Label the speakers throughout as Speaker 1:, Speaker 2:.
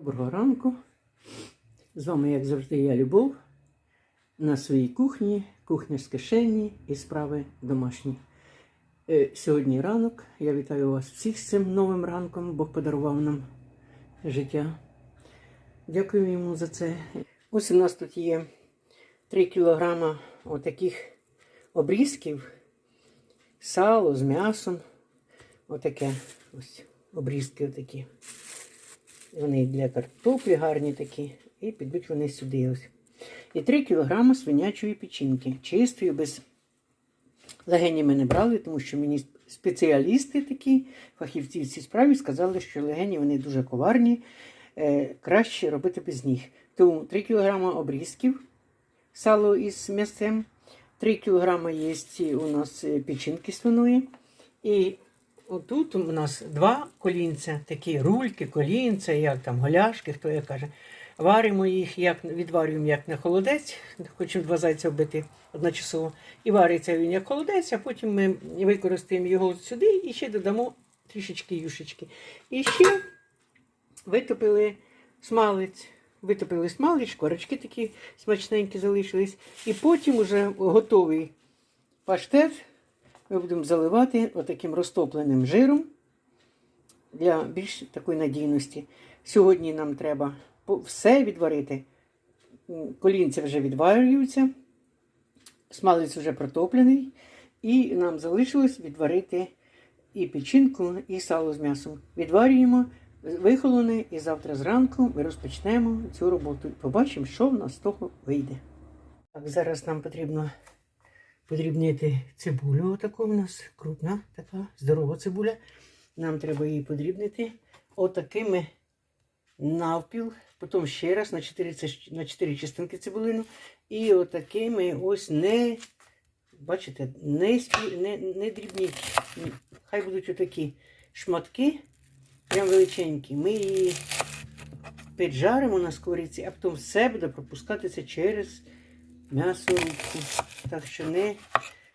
Speaker 1: Доброго ранку. З вами, як завжди, я Любов. На своїй кухні, кухня з кишені і справи домашні. Е, Сьогодні ранок. Я вітаю вас всіх з цим новим ранком. Бог подарував нам життя. Дякую йому за це. Ось у нас тут є 3 кілограма отаких обрізків, сало з м'ясом. Отаке ось обрізки отакі. Вони для картоплі гарні такі. І підуть вони сюди ось. І 3 кг свинячої печінки. Чистої, без легені ми не брали, тому що мені спеціалісти такі, фахівці в цій справі, сказали, що легені вони дуже коварні, е, краще робити без них. Тому 3 кг обрізків, сало із м'ясцем, 3 кг є у нас е, печінки свиної. І Отут у нас два колінця, такі рульки, колінця, як там голяшки, хто як каже. Варимо їх, як відварюємо як на холодець, хочемо два зайця вбити одночасово. І вариться він як холодець, а потім ми використаємо його сюди і ще додамо трішечки юшечки. І ще витопили смалець. Витопили смалець, шкварочки такі смачненькі залишились. І потім уже готовий паштет ми будемо заливати отаким розтопленим жиром для більш такої надійності. Сьогодні нам треба все відварити. Колінці вже відварюються, смалець вже протоплений. І нам залишилось відварити і печінку, і сало з м'ясом. Відварюємо, вихолоне, і завтра зранку ми розпочнемо цю роботу. Побачимо, що в нас з того вийде. Так, зараз нам потрібно подрібнити цибулю. Отаку у нас крупна, така здорова цибуля. Нам треба її подрібнити отакими навпіл. Потім ще раз на 4, на 4 частинки цибулину. І отакими ось не, бачите, не, не, не дрібні. Хай будуть отакі шматки, прям величенькі. Ми її піджаримо на сковорідці, а потім все буде пропускатися через м'ясорубку. Так що не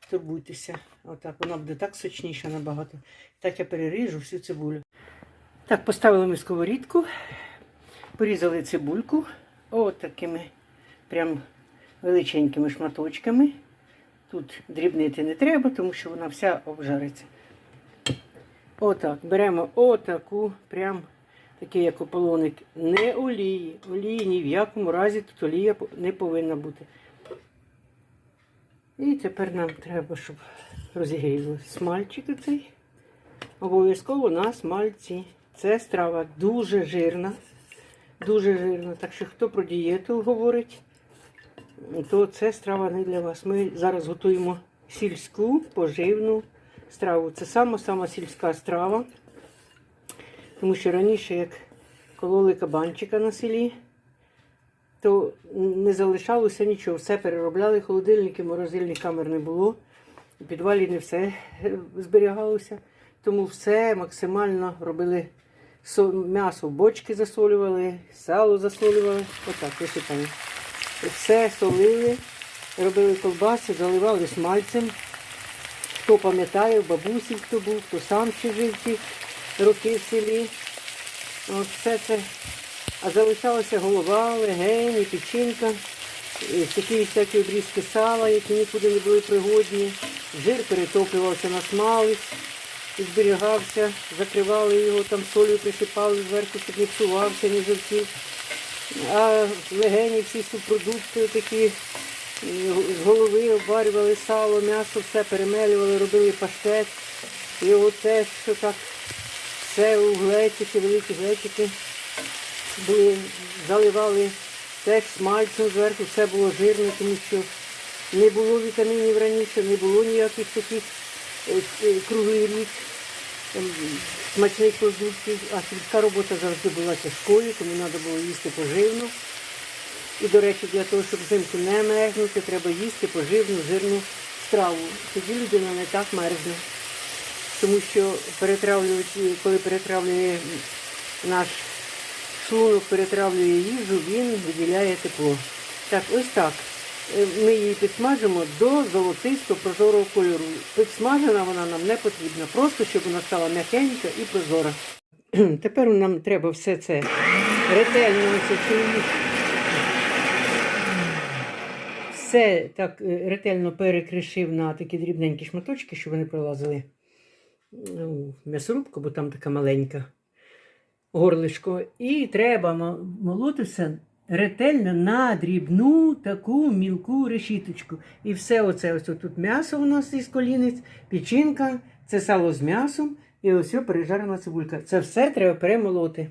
Speaker 1: турбуйтеся. Отак, вона буде так сочніша набагато. Так я переріжу всю цибулю. Так, поставили ми сковорідку, порізали цибульку от такими прям величенькими шматочками. Тут дрібнити не треба, тому що вона вся обжариться. Отак. Беремо отаку, прям такий як ополоник. Не олії. Олії ні в якому разі тут олія не повинна бути. І тепер нам треба, щоб розігріли смальчик цей. Обов'язково на смальці. Це страва дуже жирна. Дуже жирна. Так що хто про дієту говорить, то це страва не для вас. Ми зараз готуємо сільську поживну страву. Це сама-сама сільська страва. Тому що раніше, як кололи кабанчика на селі, то не залишалося нічого. Все переробляли, холодильники, морозильних камер не було. У підвалі не все зберігалося. Тому все максимально робили м'ясо в бочки засолювали, сало засолювали. Отак, висипаємо. Все солили, робили колбаси, заливали смальцем. Хто пам'ятає, бабусі, хто був, хто сам ще жив ці роки в селі. От все це а залишалася голова, легені, печінка, такі всякі обрізки сала, які нікуди не були пригодні. Жир перетоплювався на смалець, зберігався, закривали його, там солью присипали зверху, щоб не псувався, не жовтів. А легені всі субпродукти такі з голови обварювали сало, м'ясо, все перемелювали, робили паштет. І оце, що так, все у глечики, великі глечики були, заливали теж смальцем зверху, все було жирне, тому що не було вітамінів раніше, не було ніяких таких е, е, круглий рік ем, смачних продуктів, а сільська робота завжди була тяжкою, тому треба було їсти поживно. І, до речі, для того, щоб взимку не мерзнути, треба їсти поживну, жирну страву. Тоді людина не так мерзне. Тому що перетравлюють, коли перетравлює наш шлунок перетравлює їжу, він виділяє тепло. Так, ось так. Е, Ми її підсмажимо до золотисто прозорого кольору. Підсмажена вона нам не потрібна, просто щоб вона стала м'якенька і прозора. Тепер нам треба все це ретельно. Все так е, ретельно перекришив на такі дрібненькі шматочки, щоб вони пролазили ну, в м'ясорубку, бо там така маленька горлишко. І треба молотися ретельно на дрібну таку мілку решіточку. І все оце ось тут м'ясо у нас із колінець, печінка, це сало з м'ясом і ось пережарена цибулька. Це все треба перемолоти.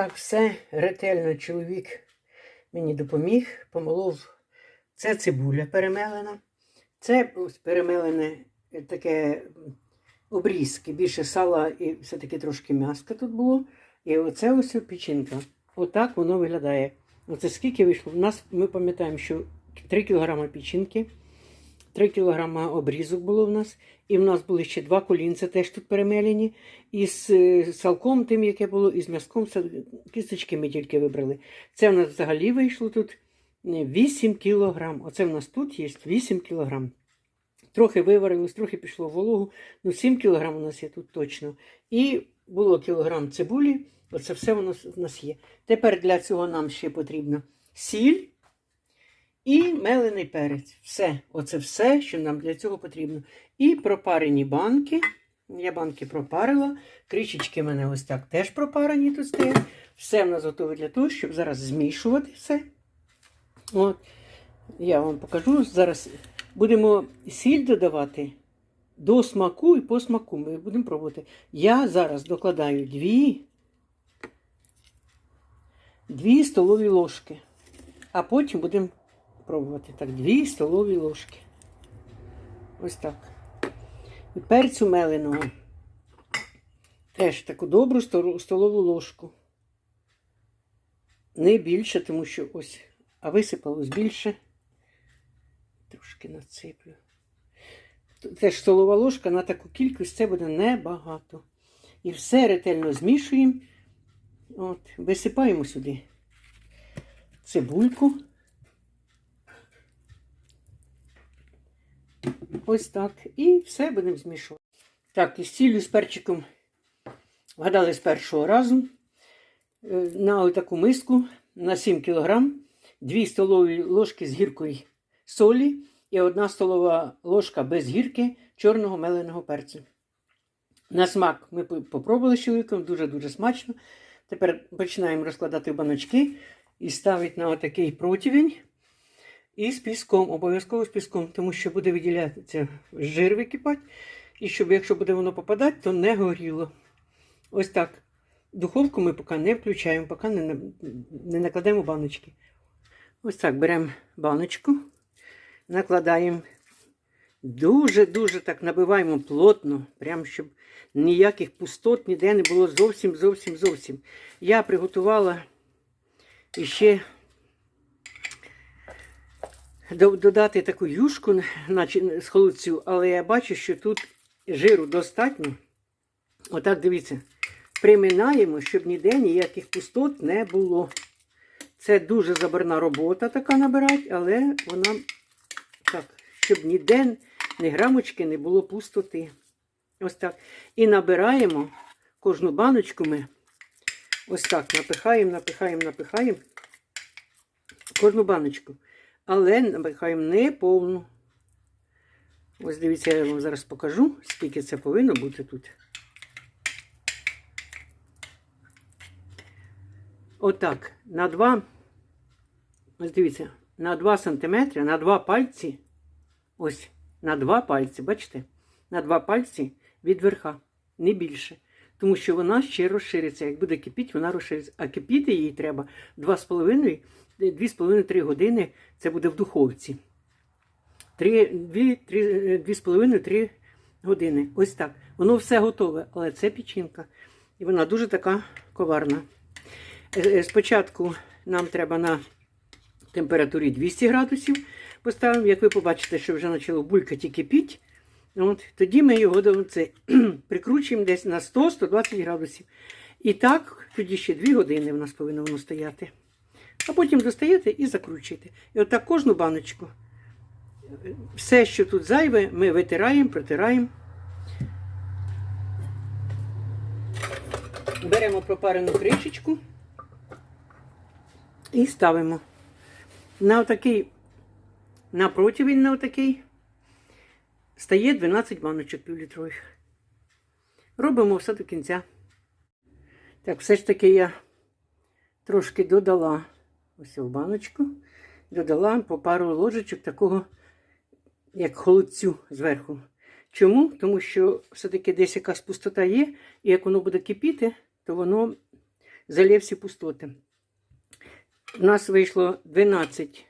Speaker 1: Отак все ретельно чоловік мені допоміг, помолов. Це цибуля перемелена. Це перемелене е, таке обрізки, більше сала і все-таки трошки м'яска тут було. І оце ось печінка. Отак воно виглядає. Оце скільки вийшло? У нас ми пам'ятаємо, що 3 кг печінки, 3 кг обрізок було в нас. І в нас були ще два колінця, теж тут перемелені. І з е, салком тим, яке було, і з м'язком, кісточки ми тільки вибрали. Це в нас взагалі вийшло тут е, 8 кілограм. Оце в нас тут є 8 кілограм. Трохи виварилось, трохи пішло в вологу. Ну, 7 кілограм у нас є тут точно. І було кілограм цибулі. Оце все у нас, в нас є. Тепер для цього нам ще потрібно сіль і мелений перець. Все. Оце все, що нам для цього потрібно. І пропарені банки. Я банки пропарила. Кришечки в мене ось так теж пропарені тут стоять. Все в нас готове для того, щоб зараз змішувати все. От. Я вам покажу. Зараз будемо сіль додавати до смаку і по смаку. Ми будемо пробувати. Я зараз докладаю дві, дві столові ложки. А потім будемо пробувати. Так, дві столові ложки. Ось так. І перцю меленого. Теж таку добру столову ложку. Не більше, тому що ось, а висипалось більше. Трошки насиплю. Т- Теж столова ложка на таку кількість це буде небагато. І все ретельно змішуємо. От, висипаємо сюди цибульку. Ось так. І все будемо змішувати. Так, і з сіллю з перчиком вгадали з першого разу. Е, На таку миску на 7 кг 2 столові ложки з гіркою солі і 1 столова ложка без гірки чорного меленого перцю. На смак ми по- попробували з чоловіком, дуже-дуже смачно. Тепер починаємо розкладати баночки і ставити на отакий противень. І з піском, обов'язково з піском, тому що буде виділятися жир википати. І щоб, якщо буде воно попадати, то не горіло. Ось так. Духовку ми поки не включаємо, поки не, не накладаємо баночки. Ось так беремо баночку, накладаємо. Дуже-дуже так набиваємо плотно, прям щоб ніяких пустот ніде не було зовсім, зовсім. Я приготувала до- додати таку юшку з холодцю, але я бачу, що тут жиру достатньо. Отак дивіться, приминаємо, щоб ніде ніяких пустот не було. Це дуже забарна робота така набирати, але вона так, щоб ніде ні грамочки не було пустоти. Ось так. І набираємо кожну баночку ми. Ось так напихаємо, напихаємо, напихаємо. Кожну баночку. Але напихаємо не повну. Ось дивіться, я вам зараз покажу, скільки це повинно бути тут. Отак, на 2, ось дивіться, на 2 сантиметри, на 2 пальці, ось, на 2 пальці, бачите? На 2 пальці від верха, не більше. Тому що вона ще розшириться. Як буде кипіти, вона розшириться. А кипіти їй треба 2,5, 2,5-3 години. Це буде в духовці. 2,5-3 години. Ось так. Воно все готове, але це печінка. І вона дуже така коварна. Е, е, Спочатку нам треба на температурі 200 градусів поставимо. Як ви побачите, що вже почало булькати кипіть, от, тоді ми його це, прикручуємо десь на 100-120 градусів. І так, тоді ще 2 години в нас повинно воно стояти. А потім достаєте і закручуєте. І отак кожну баночку. Все, що тут зайве, ми витираємо, протираємо. Беремо пропарену кришечку і ставимо на отакий, на противень на отакий стає 12 баночок півлітрових. Робимо все до кінця. Так, все ж таки я трошки додала ось в баночку, додала по пару ложечок такого, як холодцю зверху. Чому? Тому що все-таки десь якась пустота є, і як воно буде кипіти, то воно залє всі пустоти. У нас вийшло 12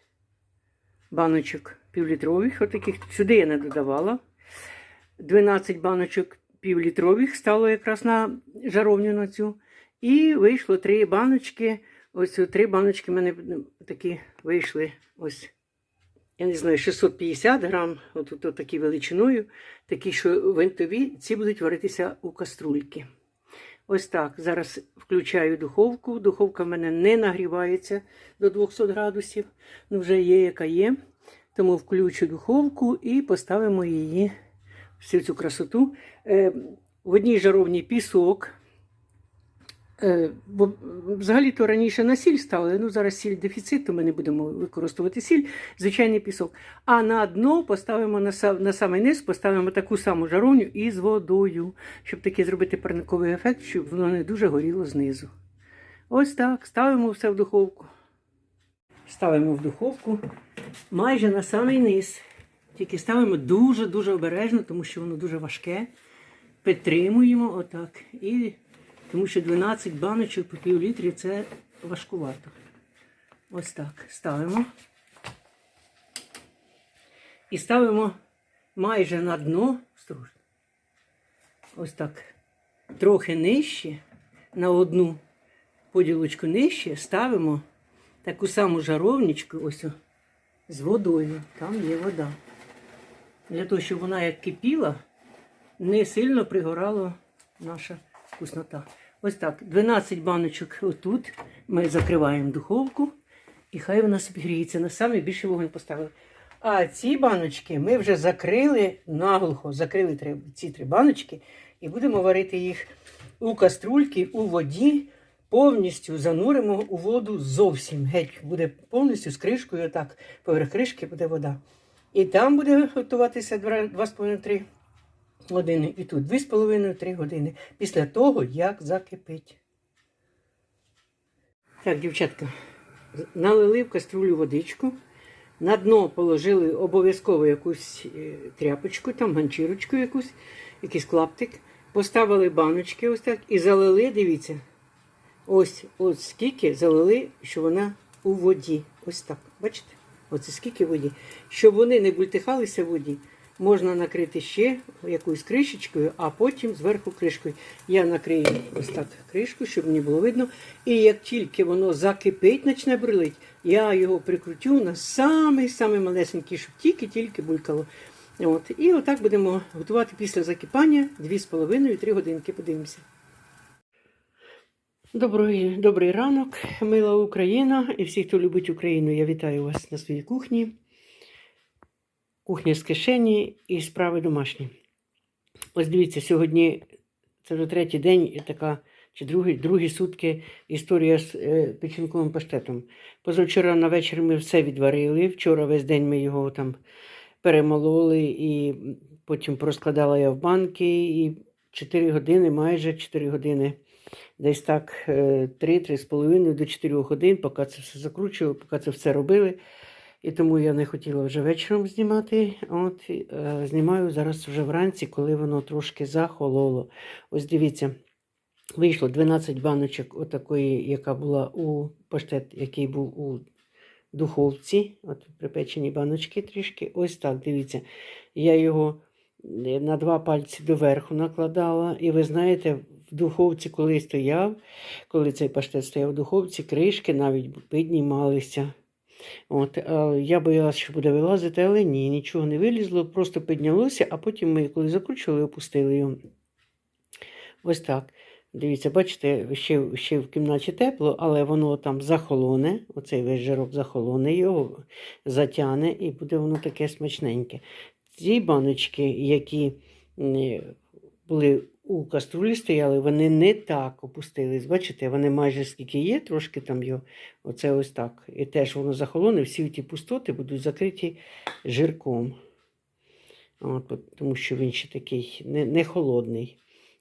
Speaker 1: баночок півлітрових, отаких. Сюди я не додавала. 12 баночок півлітрових стало якраз на жаровню на цю. І вийшло 3 баночки. Ось три баночки в мене такі вийшли. Ось, я не знаю, 650 грам, от, от, такі величиною, такі, що винтові, ці будуть варитися у каструльки. Ось так. Зараз включаю духовку. Духовка в мене не нагрівається до 200 градусів. Ну, вже є, яка є. Тому включу духовку і поставимо її всю цю красоту. Е, в одній жаровні пісок. Е, бо взагалі-то раніше на сіль ставили, ну зараз сіль дефіцит, то ми не будемо використовувати сіль, звичайний пісок. А на дно поставимо на, на самий низ, поставимо таку саму жаровню із водою, щоб такий зробити парниковий ефект, щоб воно не дуже горіло знизу. Ось так, ставимо все в духовку. Ставимо в духовку майже на самий низ. Тільки ставимо дуже-дуже обережно, тому що воно дуже важке. Підтримуємо отак. І тому що 12 баночок по пів літрі це важкувато. Ось так. Ставимо. І ставимо майже на дно. Ось так. Трохи нижче, на одну поділочку нижче, ставимо таку саму жаровничку, ось з водою. Там є вода. Для того, щоб вона як кипіла, не сильно пригорала наша вкуснота. Ось так, 12 баночок отут. Ми закриваємо духовку, і хай вона собі гріється. На самий більший вогонь поставили. А ці баночки ми вже закрили наглухо, закрили ці три баночки, і будемо варити їх у каструльки, у воді. Повністю зануримо у воду зовсім. Геть буде повністю з кришкою, отак. Поверх кришки буде вода. І там буде готуватися 2,5-3 години. І тут 2,5-3 години. Після того, як закипить. Так, дівчатка, налили в каструлю водичку. На дно положили обов'язково якусь е, тряпочку, там ганчірочку якусь, якийсь клаптик. Поставили баночки ось так і залили, дивіться, ось ось скільки залили, що вона у воді. Ось так. Бачите? Оце скільки воді. Щоб вони не бультихалися в воді, можна накрити ще якоюсь кришечкою, а потім зверху кришкою. Я накрию ось так кришку, щоб не було видно. І як тільки воно закипить, почне брилить, я його прикрутю на самий-самий малесенький, щоб тільки-тільки булькало. От. І отак будемо готувати після закипання 2,5-3 годинки. Подивимося. Добрий, добрий ранок, мила Україна і всі, хто любить Україну, я вітаю вас на своїй кухні. Кухня з кишені і справи домашні. Ось дивіться, сьогодні це вже третій день, така, чи другі, другі сутки історія з е, печінковим паштетом. Позавчора на вечір ми все відварили. Вчора весь день ми його там перемололи і потім розкладала я в банки. І 4 години, майже 4 години десь так 3-3,5 до 4 годин, поки це все закручували, поки це все робили. І тому я не хотіла вже вечором знімати. От е, знімаю зараз вже вранці, коли воно трошки захололо. Ось дивіться, вийшло 12 баночок, отакої, яка була у паштет, який був у духовці. От припечені баночки трішки. Ось так, дивіться. Я його е, на два пальці доверху накладала. І ви знаєте, в духовці, коли стояв, коли цей паштет стояв в духовці, кришки навіть піднімалися. От, а я боялася, що буде вилазити, але ні, нічого не вилізло, просто піднялося, а потім ми, коли закручували, опустили його. Ось так. Дивіться, бачите, ще, ще в кімнаті тепло, але воно там захолоне, оцей весь жирок захолоне, його затягне і буде воно таке смачненьке. Ці баночки, які були у каструлі стояли, вони не так опустились. Бачите, вони майже скільки є, трошки там його, оце ось так. І теж воно захолоне, всі ті пустоти будуть закриті жирком. От, тому що він ще такий не, не холодний.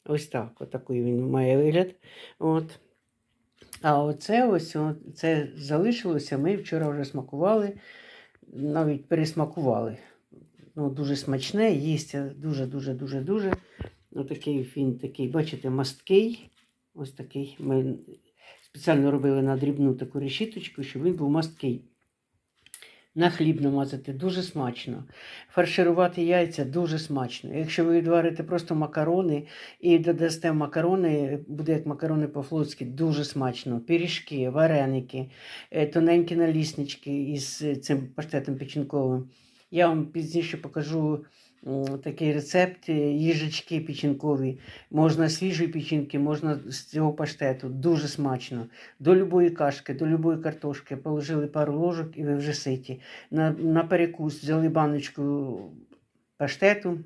Speaker 1: Ось так, отакий він має вигляд. От. А оце ось це залишилося. Ми вчора вже смакували, навіть пересмакували. Ну, дуже смачне, їсться дуже-дуже дуже дуже. Отакий він такий, бачите, масткий. Ось такий. Ми спеціально робили на дрібну таку решіточку, щоб він був масткий. На хліб намазати дуже смачно. Фарширувати яйця дуже смачно. Якщо ви відварите просто макарони і додасте макарони, буде як макарони по-флотськи, дуже смачно. Пиріжки, вареники, е, тоненькі наліснички із е, цим паштетом печінковим. Я вам пізніше покажу такий рецепт їжечки печінкові. Можна свіжої печінки, можна з цього паштету. Дуже смачно. До любої кашки, до любої картошки положили пару ложок і ви вже ситі. На, на перекус взяли баночку паштету,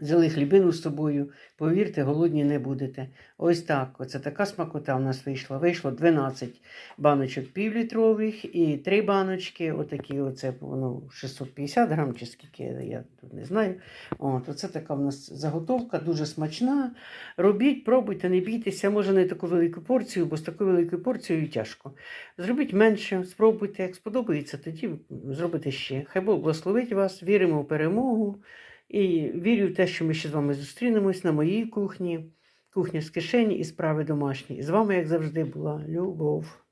Speaker 1: взяли хлібину з собою. Повірте, голодні не будете. Ось так. Оце така смакота в нас вийшла. Вийшло 12 баночок півлітрових і 3 баночки. Отакі, оце воно 650 грам, чи скільки, я тут не знаю. От, оце така в нас заготовка, дуже смачна. Робіть, пробуйте, не бійтеся, може не таку велику порцію, бо з такою великою порцією тяжко. Зробіть менше, спробуйте, як сподобається, тоді зробите ще. Хай Бог благословить вас, віримо в перемогу. І вірю в те, що ми ще з вами зустрінемось на моїй кухні, кухня з кишені і справи домашні. І з вами, як завжди, була Любов.